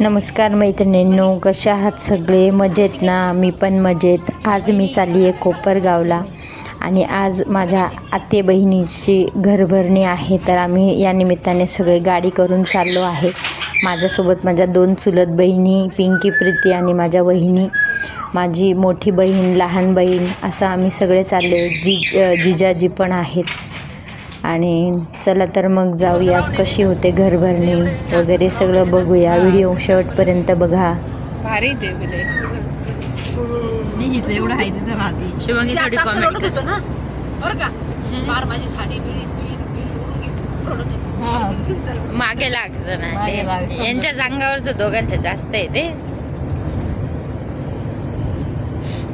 नमस्कार मैत्रिणींनो कशा आहात सगळे? मजेत ना? मी पण मजेत. आज मी चालली आहे कोपरगावला आणि आज माझ्या आते बहिणीची घरभरणी आहे. तर आम्ही या निमित्ताने सगळे गाडी करून चाललो आहे. माझ्यासोबत माझ्या दोन चुलत बहिणी पिंकी प्रीती आणि माझ्या वहिनी. माझी मोठी बहीण लहान बहीण असं आम्ही सगळे चाललो आहे जी जिजाजी पण आहेत. आणि चला तर मग जाऊया कशी होते घरभरणी वगैरे सगळं बघूया. व्हिडिओ शेवटपर्यंत बघा. भारी ते बिले. हिचं एवढं आहे तिथं राहते. शिवांगी थोडी आता असं कॉमेंट रडत होतो ना. बरं का? फार माझी साडी बिडी बिल बिल ओढून घेऊन खूप रडत होतो. घेऊन चल. मागे लागत ना मागे लागतं. ते यांच्या जांगावरच दोघांच्या जास्त आहे ते.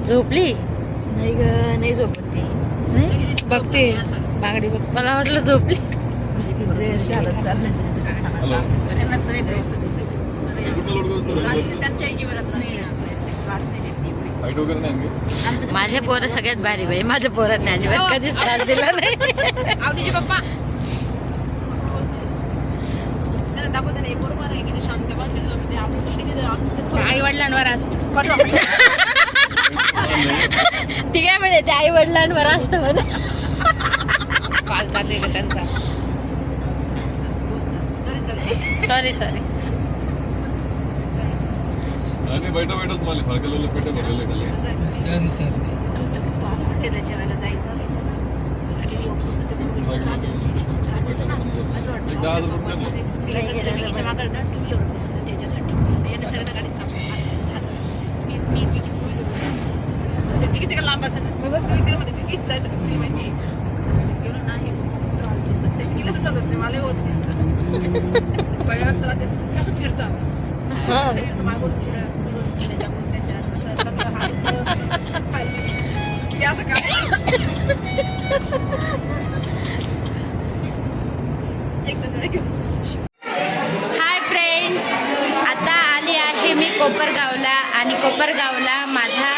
झोपली? नाही ग नाही झोपत ती. नाही? बघते. बांगडी बघ मला वाटलं झोपली. माझे पोरं सगळ्यात भारी बाई. माझ्या पोरांनी अजिबात कधीच त्रास दिला नाही. आवडीचे पप्पा. हे आई वडिलांवर असत. ती काय म्हणे ते आई वडिलांवर असतं म्हणे कॉल चालू का त्यांचा? सॉरी सॉरी सॉरी सॉरी आणि बैठा बैठाच मला फळकेला पेटे भरलेले खाली. हॉटेलला जेवायला जायचं असतं ना. असं वाटतं. टू व्हीलर होते त्याच्यासाठी. याने सगळ्यांना. झालं. मी मी किती किती का लांब असेल मी जायचं. नाही माहिती गेलो नाही चालतं. ते किती लक्षात येत नाही मला होत. पहिल्यांदा ते कसं फिरतं शरीर मागून त्याच्याकडून त्याच्यात असं असं काय घेऊन हाय फ्रेंड्स आता आली आहे मी कोपरगावला आणि कोपरगावला माझ्या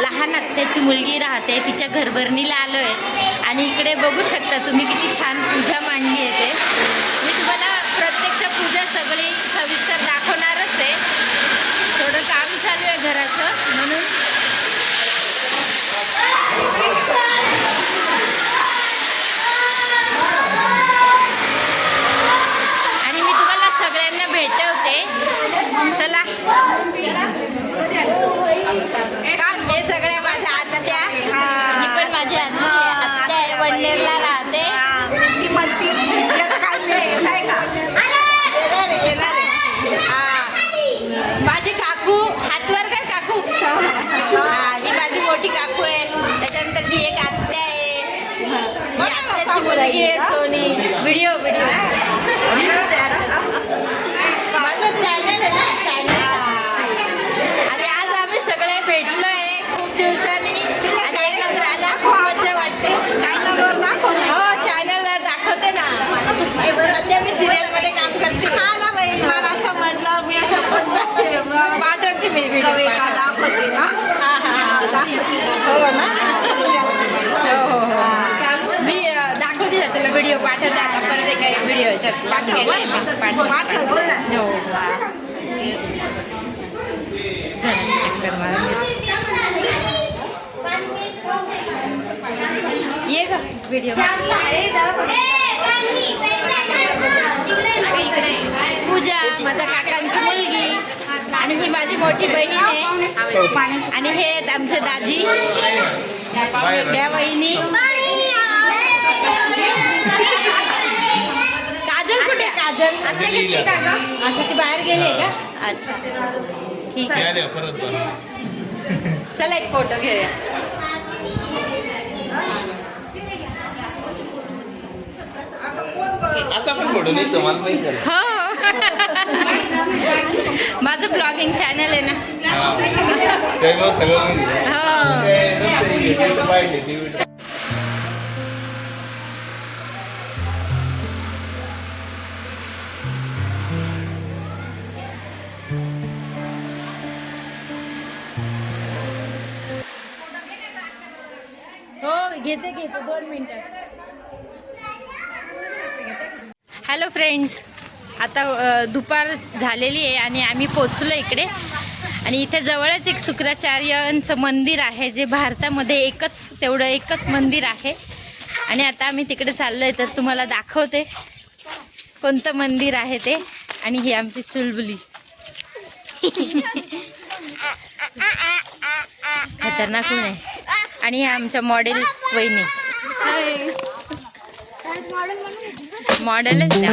लहान आत्याची मुलगी राहते तिच्या घरभरणीला आलो आहे. आणि इकडे बघू शकता तुम्ही किती छान पूजा मांडली आहे ते. मी तुम्हाला प्रत्यक्ष पूजा सगळी सविस्तर दाखवणारच आहे. थोडं काम चालू आहे घराचं म्हणून. आणि मी तुम्हाला सगळ्यांना भेटवते. चला. हे सगळ्या माझ्या आत्या. ही. पण माझी आत्या आत्या आहे, वडनेरला राहते. हा. माझी काकू हातवर कर काकू. हा, माझी मोठी काकू आहे. त्याच्यानंतर ही एक आत्या आहे. ही. आत्याची मुलगी आहे सोनी. व्हिडिओ व्हिडिओ माझं चॅनल आहे ना चॅनल आणि आज आम्ही सगळे भेटलोय खूप दिवसांनी आणि एकत्र आल्या खूप मजा वाटते हो चॅनलला दाखवते ना सध्या मी सिरियलमध्ये काम करते पाठवते मी व्हिडिओ हा हा हो ना हो हो हो मी अ, दाखवते ना तुला व्हिडिओ पाठवते आता परत एक काही व्हिडिओ याच्यात काम केलंय मी. पाठव हो घराची चक्कर मारून येते. ये ग व्हिडिओ पूजा माझ्या काकांची मुलगी आणि ही माझी मोठी बहीण आहे आणि हे आहेत आमचे दाजी त्या वहिनी काजल अच्छा ती बाहेर गेली आहे का? अच्छा. ठीक आहे. चला एक फोटो घेऊया. असा पण फोटो माहिती. हो. माझं ब्लॉगिंग चॅनल आहे ना. सगळं. हो. घेते घेते दोन मिनटं. हॅलो फ्रेंड्स आता दुपार झालेली आहे आणि आम्ही पोचलो इकडे. आणि इथे जवळच एक शुक्राचार्यांचं मंदिर आहे जे भारतामध्ये एकच तेवढं एकच मंदिर आहे. आणि आता आम्ही तिकडे चाललो आहे तर तुम्हाला दाखवते कोणतं मंदिर आहे ते. आणि ही आमची चुलबुली. खतरनाक ऊन आहे आणि आमच्या मॉडेल वहिनी. मॉडेलच त्या.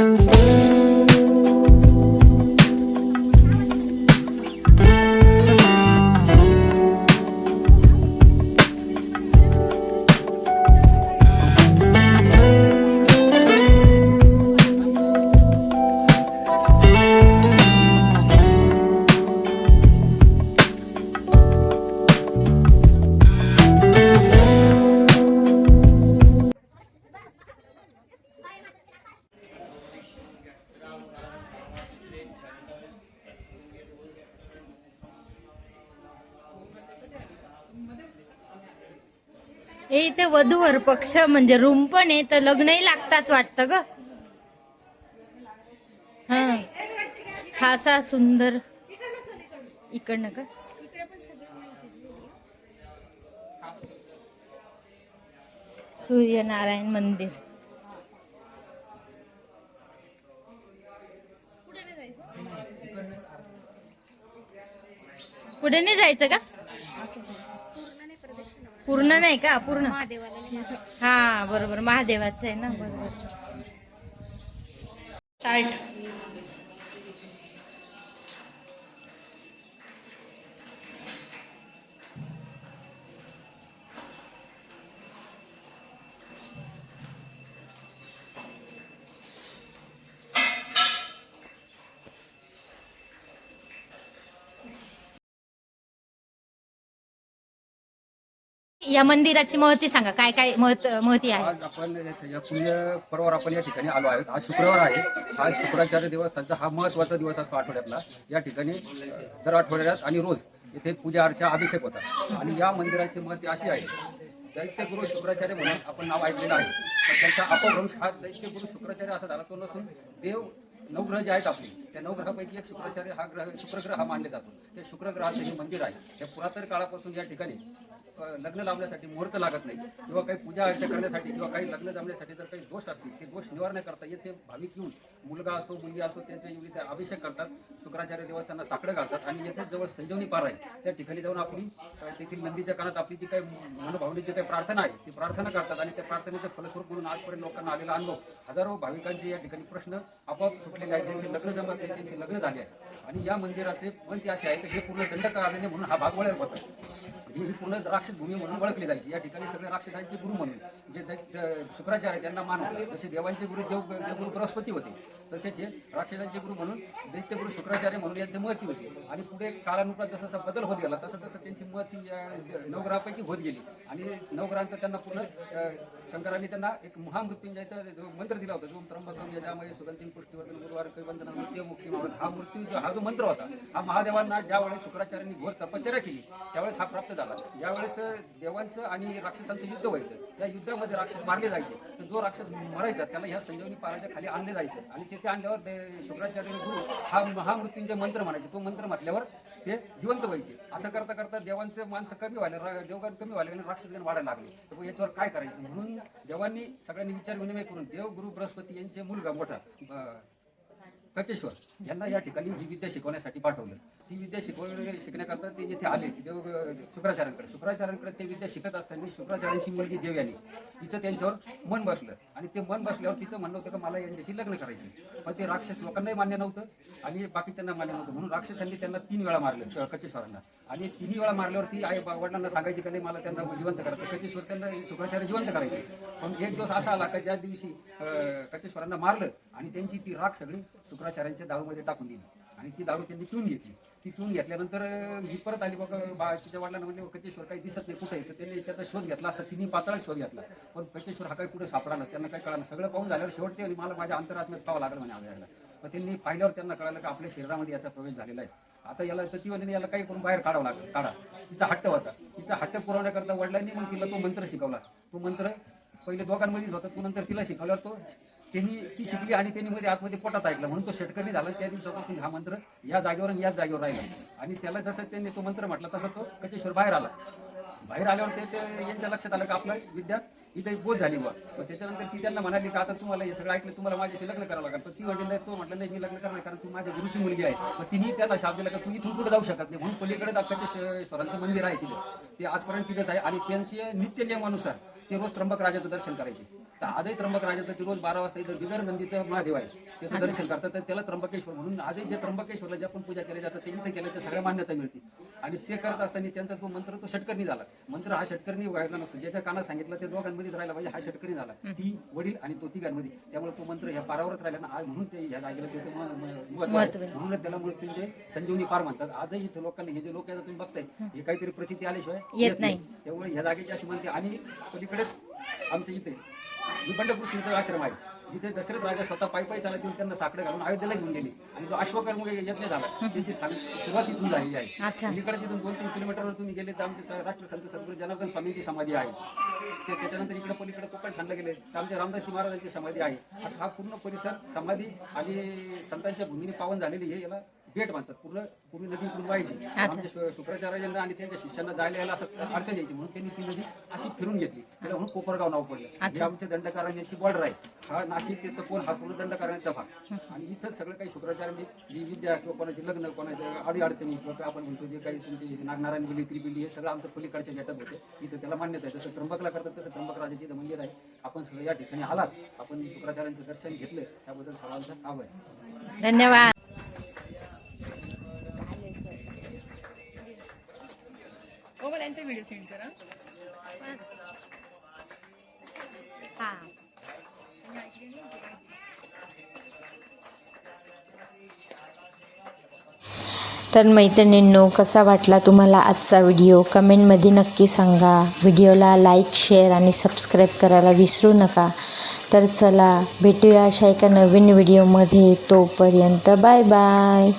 इथे वधूवर पक्ष म्हणजे रूम पण आहे तर लग्नही लागतात वाटतं ग. हा. असा सुंदर. इकडनं का सूर्यनारायण मंदिर. पुढे नाही जायचं का? पूर्ण नाही का? पूर्ण. हा बरोबर. महादेवाचं आहे ना बरोबर. स्टार्ट या मंदिराची महती सांगा काय काय महत महती आहे? आज आपण या पुण्य आपण या ठिकाणी आलो आहोत. आज शुक्रवार आहे. आज शुक्राचार्य दिवसाचा हा महत्त्वाचा दिवस असतो आठवड्यातला. या ठिकाणी अ, दर आठवड्यात आणि रोज येथे पूजा अर्चा अभिषेक होतात. आणि या मंदिराची महती अशी आहे दैत्य गुरु शुक्राचार्य म्हणून आपण नाव ऐकलेलं आहे. पण त्यांचा अपभ्रंश हा दैत्य गुरु शुक्राचार्य असा झाला तो नसून देव नवग्रह जे आहेत आपले त्या नवग्रहापैकी एक शुक्राचार्य हा ग्रह शुक्रग्रह हा मानले जातो. त्या शुक्रग्रहाचं हे मंदिर आहे. त्या पुरातन काळापासून या ठिकाणी लग्न लावण्यासाठी मुहूर्त लागत नाही. किंवा काही पूजा अर्चा करण्यासाठी किंवा काही लग्न जमण्यासाठी जर काही दोष असतील ते दोष निवारण करता येते भाविक येऊन. मुलगा असो मुलगी असो त्यांच्या एवढी त्या अभिषेक करतात. शुक्राचार्य देवा त्यांना साकडं घालतात आणि येथे जवळ संजीवनी पार आहे. त्या ठिकाणी जाऊन आपली तेथील नंदीच्या कानात आपली जी काही मनोभावनी जी काही प्रार्थना आहे ती प्रार्थना करतात आणि त्या प्रार्थनेचं फलस्वरूप म्हणून आजपर्यंत लोकांना आलेला अनुभव हजारो भाविकांचे या ठिकाणी प्रश्न आपोआप सुटलेले आहेत. ज्यांचे लग्न जमत नाही त्यांचे लग्न झाले आहे. आणि या मंदिराचे म्हणते असे आहे की हे पूर्ण दंडकारण्य म्हणून हा भाग वळत होता. म्हणजे ही पूर्ण राक्षस भूमी म्हणून ओळखली जायची. या ठिकाणी सगळे राक्षसांचे गुरु म्हणून जे शुक्राचार्य त्यांना मान जसे देवांचे गुरु देव देवगुरु बृहस्पती होते तसेच हे राक्षसांचे गुरु म्हणून दैत्यगुरु शुक्राचार्य म्हणून यांचे महती होती. आणि पुढे काळानुसार जसं जसा बदल होत गेला तसं तसं त्यांची महती नवग्रहापैकी होत गेली. आणि नवग्रहांचा त्यांना पूर्ण शंकरांनी त्यांना एक महामृत्युंजयचा जो मंत्र दिला होता जो त्र्यंबकम यजामय सुगंधी पुष्टीवर्धन गुरुवार कैबंधन मृत्यू मावळत हा मृत्यू जो हा जो मंत्र होता हा महादेवांना ज्या वेळेस शुक्राचार्यांनी घोर तपश्चर्या केली त्यावेळेस हा प्राप्त झाला. ज्यावेळेस देवांचं आणि राक्षसांचं युद्ध व्हायचं. त्या युद्धामध्ये राक्षस मारले जायचे. तर जो राक्षस मरायचा त्याला ह्या संजीवनी पाराच्या खाली आणले जायचे. आणि तिथे आणल्यावर ते शुक्राचार्य गुरु हा महामृत्यूंजय मंत्र म्हणायचे. तो मंत्र म्हटल्यावर ते जिवंत व्हायचे. असं करता करता देवांचे माणसं कमी व्हायला देवगण कमी व्हायला आणि राक्षसगण वाढायला लागले. तर याच्यावर काय करायचं? म्हणून देवांनी सगळ्यांनी विचार विनिमय करून देव गुरु बृहस्पती यांचे मुलगा मोठा कचेश्वर यांना या ठिकाणी ही विद्या शिकवण्यासाठी पाठवलं. ती विद्या शिकवण्या शिकण्याकरता ते येथे आले देव शुक्राचार्यांकडे. शुक्राचार्यांकडे ते विद्या शिकत असताना शुक्राचार्यांची मुलगी देव यांनी तिचं त्यांच्यावर मन बसलं. आणि ते मन बसल्यावर तिचं म्हणणं होतं की मला यांच्याशी लग्न करायचे पण ते राक्षस लोकांनाही मान्य नव्हतं आणि बाकीच्यांना मान्य नव्हतं. म्हणून राक्षसांनी त्यांना तीन वेळा मारलं कचेश्वरांना. आणि तिन्ही वेळा मारल्यावर ती आई वडिलांना सांगायची की नाही मला त्यांना जिवंत करायचं कचेश्वर त्यांना शुक्राचार्य जिवंत करायचे. पण एक दिवस असा आला का ज्या दिवशी कचेश्वरांना मारलं आणि त्यांची ती राख सगळी शुक्राचार्यांच्या दारूमध्ये टाकून दिली. आणि ती दारू त्यांनी पिऊन घेतली. ती पिऊन घेतल्यानंतर ही परत आली बघ बाळाच्या तिच्या वडिलांना म्हणजे कचेश्वर काही दिसत नाही कुठे? तर त्यांनी त्याचा शोध घेतला असता तिने पातळा शोध घेतला. पण कचेश्वर हा काही कुठे सापडाला त्यांना काही कळलं सगळं पाहून झाल्यावर शेवटते आणि मला माझ्या अंतरात्म्यात पाहावं लागलं म्हणे आवडायला मग त्यांनी पाहिल्यावर त्यांना कळालं की आपल्या शरीरामध्ये याचा प्रवेश झालेला आहे. आता याला तर ती याला काही करून बाहेर काढावं लागलं काढा. तिचा हट्ट होता. तिचा हट्ट पुरवण्याकरता वडिलांनी मग तिला तो मंत्र शिकवला. तो मंत्र पहिले दोघांमध्येच होता. तो नंतर तिला शिकवल्यावर तो त्यांनी ती शिकली आणि त्यांनी मध्ये आतमध्ये पोटात ऐकलं. म्हणून तो षटकरी झाला. त्या दिवसापासून हा मंत्र या जागेवर आणि याच जागेवर राहिला. आणि त्याला जसं त्यांनी तो मंत्र म्हटला तसं तो कचेश्वर बाहेर आला. बाहेर आल्यावर ते ते यांच्या लक्षात आलं की आपलं विद्या इथे बोध झाली बा पण त्याच्यानंतर ती त्यांना म्हणाली का आता तुम्हाला हे सगळं ऐकलं? तुम्हाला माझ्याशी लग्न करावं लागेल. पण ती म्हणजे नाही तो म्हटलं नाही मी लग्न करणार कारण तू माझ्या गुरुची मुलगी आहे. मग तिने त्याला शाप दिला की तू इथून कुठे जाऊ शकत नाही? म्हणून पलीकडे दाखवायचे मंदिर आहे तिथे. ते आजपर्यंत तिथेच आहे आणि त्यांचे नित्य नियमानुसार ते रोज त्र्यंबक राजाचं दर्शन करायचे. तर आजही त्र्यंबक राजाचं ते रोज बारा वाजता इथं बिगर नंदीचं महादेव आहे. त्याचं दर्शन करतात तर त्याला त्र्यंबकेश्वर म्हणून आजही जे त्र्यंबकेश्वरला जे आपण पूजा केली जातात ते इथं केलं तर सगळ्या मान्यता मिळते आणि ते करत असताना त्यांचा तो मंत्र तो षटकर्णी झाला. मंत्र हा षटकर्णी व्हायला नसतो. ज्याच्या कानात सांगितलं ते दोघांमध्येच राहिला पाहिजे. हा षटकरी झाला. ती वडील आणि तो तिघांमध्ये. त्यामुळे तो मंत्र ह्या पारावरच राहिला. ना आज म्हणून ते ह्या जागेला त्याचं महत्त्व आहे. म्हणून त्याला मृत्यूंजय संजीवनी पार म्हणतात. आजही इथं लोकांना हे जे लोक आहेत तुम्ही बघताय हे काहीतरी प्रसिद्धी आल्याशिवाय येत नाही. त्यामुळे ह्या जागेची अशी म्हणते आणि पलीकडेच आमच्या इथे पंढरपूर आश्रम आहे. जिथे दशरथ राजा स्वतः पायी पायी चालत येऊन त्यांना साकडे घालून अयोध्येला घेऊन गेले. आणि तो अश्वकर्म यज्ञ झाला. त्याची सांग- सुरुवात इथून झालेली आहे. इकडे तिथून दोन तीन किलोमीटरवर तुम्ही गेले तर आमचे स- राष्ट्रसंत सद्गुरू जनार्दन स्वामींची समाधी आहे. ते त्याच्यानंतर इकडे पलीकडे कोकण खंडला गेले. तर आमच्या रामदासी महाराजांची समाधी आहे. असा हा पूर्ण परिसर समाधी आणि संतांच्या भूमीने पावन झालेली हे याला भेट म्हणतात पूर्ण पूर्वी नदी इकडून व्हायची. आमच्या शुक्राचार्यांना आणि त्यांच्या शिष्यांना जायला यायला असं अडचण यायची. म्हणून त्यांनी ती नदी अशी फिरून घेतली. त्याला म्हणून कोपरगाव नाव पडलं. हे आमच्या दंडकारण्याची बॉर्डर आहे. हा नाशिक ते तपोन हा पूर्ण दंडकारण्याचा भाग. आणि इथं सगळं काही शुक्राचार्यांनी जी विद्या किंवा कोणाचे लग्न कोणाचे अडी अडचणी किंवा आपण म्हणतो जे काही तुमचे नागनारायण गेली त्रिपिंडी हे सगळं आमचं पलीकडच्या भेटत होते. इथं त्याला मान्यता आहे. जसं त्र्यंबकला करतात तसं त्र्यंबक राजाचे इथं मंदिर आहे. आपण सगळं या ठिकाणी आलात. आपण शुक्राचार्यांचं दर्शन घेतलं. त्याबद्दल सर्वांचा आभार. धन्यवाद. हो मला यांचा व्हिडिओ सेंड करा. तर मैत्रिणींनो कसा वाटला तुम्हाला आजचा व्हिडिओ? कमेंटमध्ये नक्की सांगा. व्हिडिओला लाईक शेअर आणि सबस्क्राईब करायला विसरू नका. तर चला भेटूया अशा एका नवीन व्हिडिओमध्ये. तोपर्यंत बाय बाय